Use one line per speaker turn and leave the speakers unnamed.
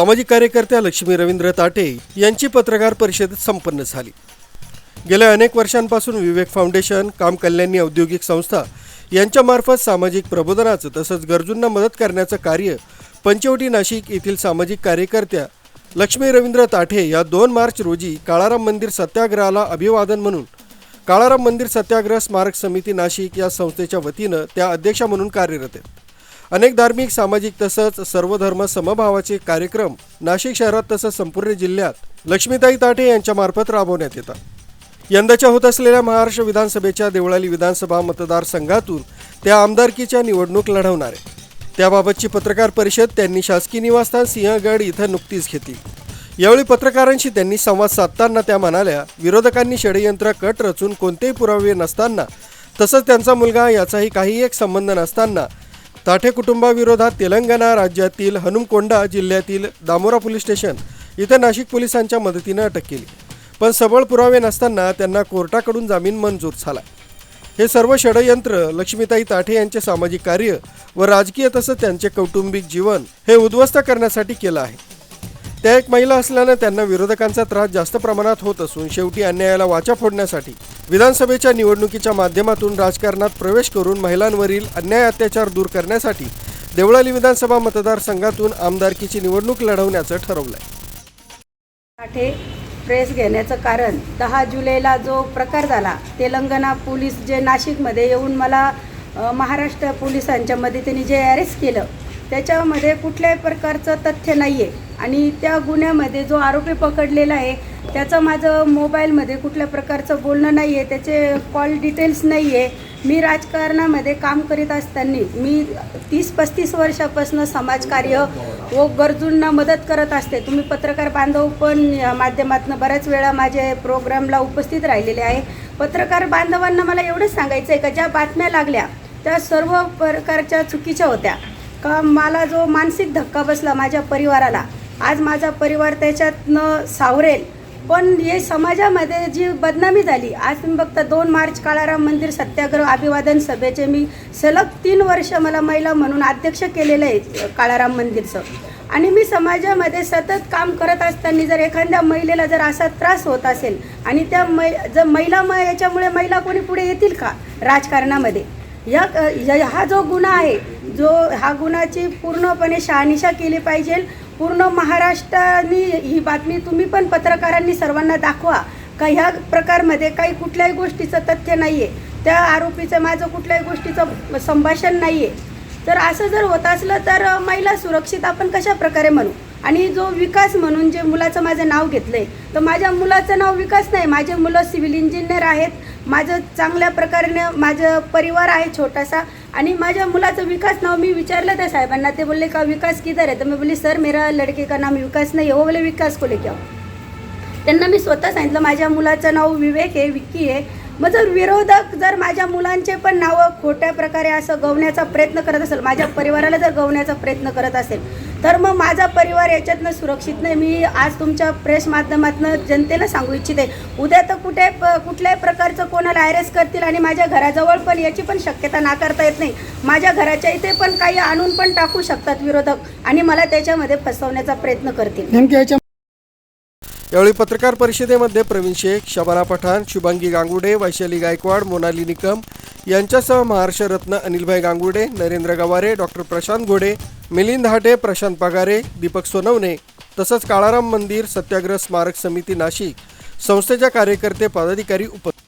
सामाजिक कार्यकर्त्या लक्ष्मी रवींद्र ताटे यांची पत्रकार परिषद संपन्न झाली. गेल्या अनेक वर्षांपासून विवेक फाउंडेशन काम कल्याणी औद्योगिक संस्था यांच्यामार्फत सामाजिक प्रबोधनाचं तसंच गरजूंना मदत करण्याचं कार्य पंचवटी नाशिक येथील सामाजिक कार्यकर्त्या लक्ष्मी रवींद्र ताठे या दोन मार्च रोजी काळाराम मंदिर सत्याग्रहाला अभिवादन म्हणून काळाराम मंदिर सत्याग्रह स्मारक समिती नाशिक या संस्थेच्या वतीनं त्या अध्यक्षा म्हणून कार्यरत आहेत. अनेक धार्मिक सामाजिक तसंच सर्वधर्म समभावाचे कार्यक्रम नाशिक शहरात तसंच संपूर्ण जिल्ह्यात लक्ष्मीताई ताठे यांच्यामार्फत राबवण्यात येतात. यंदाच्या होत असलेल्या महाराष्ट्र विधानसभेच्या देवळाली विधानसभा मतदारसंघातून त्या आमदारकीच्या निवडणूक लढवणार आहे त्याबाबतची पत्रकार परिषद त्यांनी शासकीय निवासस्थान सिंहगड इथं नुकतीच घेतली. यावेळी पत्रकारांशी त्यांनी संवाद साधताना त्या म्हणाल्या विरोधकांनी षडयंत्र कट रचून कोणतेही पुरावे नसताना तसंच त्यांचा मुलगा याचाही काही एक संबंध नसताना ताठे कुटुंबाविरोधात तेलंगणा राज्यातील हनुमकोंडा जिल्ह्यातील दामोरा पोलीस स्टेशन इथं नाशिक पोलिसांच्या मदतीनं अटक केली. पण सबळ पुरावे नसताना त्यांना कोर्टाकडून जामीन मंजूर झाला. हे सर्व षडयंत्र लक्ष्मीताई ताठे यांचे सामाजिक कार्य व राजकीय तसंच त्यांचे कौटुंबिक जीवन हे उद्ध्वस्त करण्यासाठी केलं आहे. त्या एक महिला असल्यानं त्यांना विरोधकांचा त्रास जास्त प्रमाणात होत असून शेवटी अन्यायाला वाचा फोडण्यासाठी विधानसभेच्या निवडणुकीच्या माध्यमातून राजकारणात प्रवेश करून महिलांवरील अन्याय अत्याचार दूर करण्यासाठी देवळाली विधानसभा मतदारसंघातून आमदारकीची निवडणूक लढवण्याचं ठरवलंय.
प्रेस घेण्याचं कारण दहा जुलैला जो प्रकार झाला तेलंगणा पोलीस जे नाशिकमध्ये येऊन मला महाराष्ट्र पोलिसांच्या मदतीने जे अरेस्ट केलं त्याच्यामध्ये कुठल्याही प्रकारचं तथ्य नाही आहे आणि त्या गुन्ह्यामध्ये जो आरोपी पकडलेला आहे त्याचं माझं मोबाईलमध्ये कुठल्या प्रकारचं बोलणं नाही आहे त्याचे कॉल डिटेल्स नाही आहे मी राजकारणामध्ये काम करीत असताना मी तीस पस्तीस वर्षापासून समाजकार्य व गरजूंना मदत करत असते. तुम्ही पत्रकार बांधव पण माध्यमातून बऱ्याच वेळा माझे प्रोग्रामला उपस्थित राहिलेले आहे. पत्रकार बांधवांना मला एवढंच सांगायचं आहे का ज्या बातम्या लागल्या त्या सर्व प्रकारच्या चुकीच्या होत्या. का मला जो मानसिक धक्का बसला माझ्या परिवाराला आज माझा परिवार त्याच्यातनं सावरेल. पण हे समाजामध्ये जी बदनामी झाली आज तुम्ही बघता दोन मार्च काळाराम मंदिर सत्याग्रह अभिवादन सभेचे मी सलग तीन वर्ष मला महिला म्हणून अध्यक्ष केलेलं आहे काळाराम मंदिरचं. आणि मी समाजामध्ये सतत काम करत असताना जर एखाद्या महिलेला जर असा त्रास होत असेल आणि त्या मै जर महिला म याच्यामुळे महिला कोणी पुढे येतील का राजकारणामध्ये? या या- हा जो गुन्हा आहे जो हा गुन्ह्याची पूर्णपणे शहानिशा केली पाहिजे पूर्ण महाराष्ट्राने ही बातमी तुम्ही पण पत्रकारांनी सर्वांना दाखवा. का ह्या प्रकारमध्ये काही कुठल्याही गोष्टीचं तथ्य नाही आहे त्या आरोपीचं माझं कुठल्याही गोष्टीचं संभाषण नाही आहे तर असं जर होत असलं तर महिला सुरक्षित आपण कशा प्रकारे म्हणू? आणि जो विकास म्हणून जे मुलाचं माझं नाव घेतलं आहे तर माझ्या मुलाचं नाव विकास नाही. माझे मुलं सिव्हिल इंजिनियर आहेत. माझं चांगल्या प्रकारे माझं परिवार आहे छोटासा आणि माझ्या मुलाचं विकास नाव मी विचारलं त्या साहेबांना. ते बोलले का विकास किधर आहे? तर मी बोलली सर मेरा लड़के का नाम विकास नाही हो बोले विकास को लेके आओ. त्यांना मी स्वतः सांगितलं माझ्या मुलाचं नाव विवेक आहे विक्की आहे. मग जर विरोधक जर माझ्या मुलांचे पण नावं खोट्या प्रकारे असं गवण्याचा प्रयत्न करत असेल माझ्या परिवाराला जर गवण्याचा प्रयत्न करत असेल तर मग माझा परिवार याच्यातनं सुरक्षित नाही. मी आज तुमच्या प्रेस माध्यमातून जनतेला सांगू इच्छिते उद्या तर कुठे प- कुठल्याही प्रकारचं कोणाला अरेस्ट करतील आणि माझ्या घराजवळ पण याची पण शक्यता नाकारता येत नाही. माझ्या घराच्या इथे पण काही आणून पण टाकू शकतात विरोधक आणि मला त्याच्यामध्ये फसवण्याचा प्रयत्न करतील.
याच्या
यावेळी पत्रकार परिषदेमध्ये प्रवीण शेख शबाना पठाण शुभांगी गांगुडे वैशाली गायकवाड मोनाली निकम यांच्यासह महाराष्ट्र रत्न अनिलभाई गांगुडे नरेंद्र गवारे डॉक्टर प्रशांत घोडे मिलिंद हाटे प्रशांत पगारे दीपक सोनवणे तसंच काळाराम मंदिर सत्याग्रह स्मारक समिती नाशिक संस्थेच्या कार्यकर्ते पदाधिकारी उपस्थित